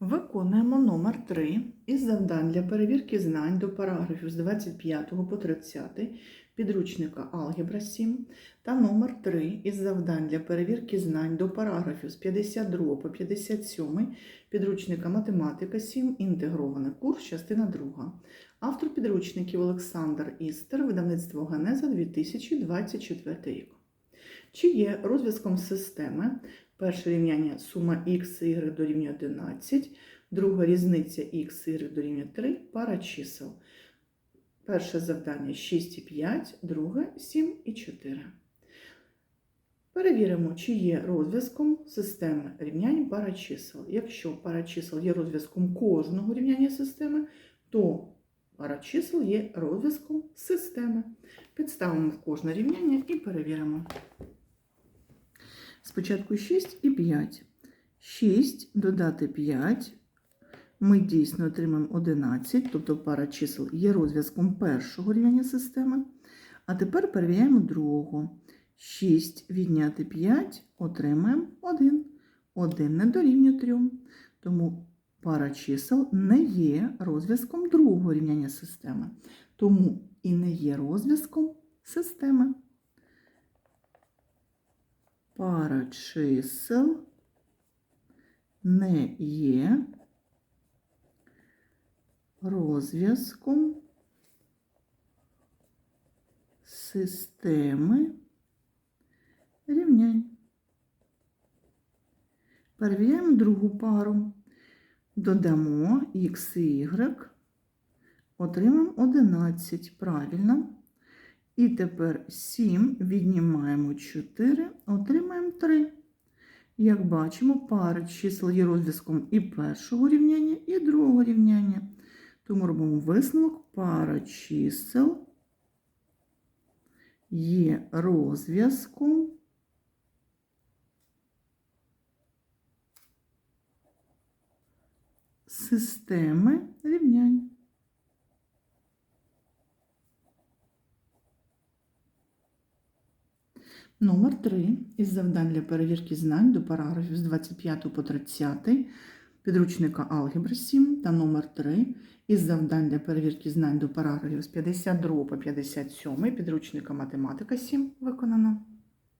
Виконуємо номер 3 із завдань для перевірки знань до параграфів з 25 по 30 підручника Алгебра 7 та номер 3 із завдань для перевірки знань до параграфів з 52 по 57 підручника Математика 7 інтегрований курс, частина 2. Автор підручників Олександр Істер, видавництво Генеза 2024 рік. Чи є розв'язком системи перше рівняння сума х і y дорівнює 11, друга різниця х і y дорівнює 3, пара чисел. Перше завдання 6 і 5, друге 7 і 4. Перевіримо, чи є розв'язком системи рівнянь пара чисел. Якщо пара чисел є розв'язком кожного рівняння системи, то пара чисел є розв'язком системи. Підставимо в кожне рівняння і перевіримо. Спочатку 6 і 5. 6 додати 5. Ми дійсно отримаємо 11, тобто пара чисел є розв'язком першого рівня системи. А тепер перевіряємо другого. 6 відняти 5 отримаємо 1. 1 не дорівнює 3. Тому пара чисел не є розв'язком другого рівняння системи. Тому і не є розв'язком системи. Пара чисел не є розв'язком системи рівнянь. Перевіряємо другу пару. Додамо х і y, отримаємо 11. Правильно. І тепер 7 віднімаємо 4, отримаємо 3. Як бачимо, пара чисел є розв'язком і першого рівняння, і другого рівняння. Тому робимо висновок, пара чисел є розв'язком системи рівнянь. Номер 3 із завдань для перевірки знань до параграфів з 25 по 30 підручника Алгебра 7 та номер 3 із завдань для перевірки знань до параграфів з 52 по 57 підручника Математика 7 виконано.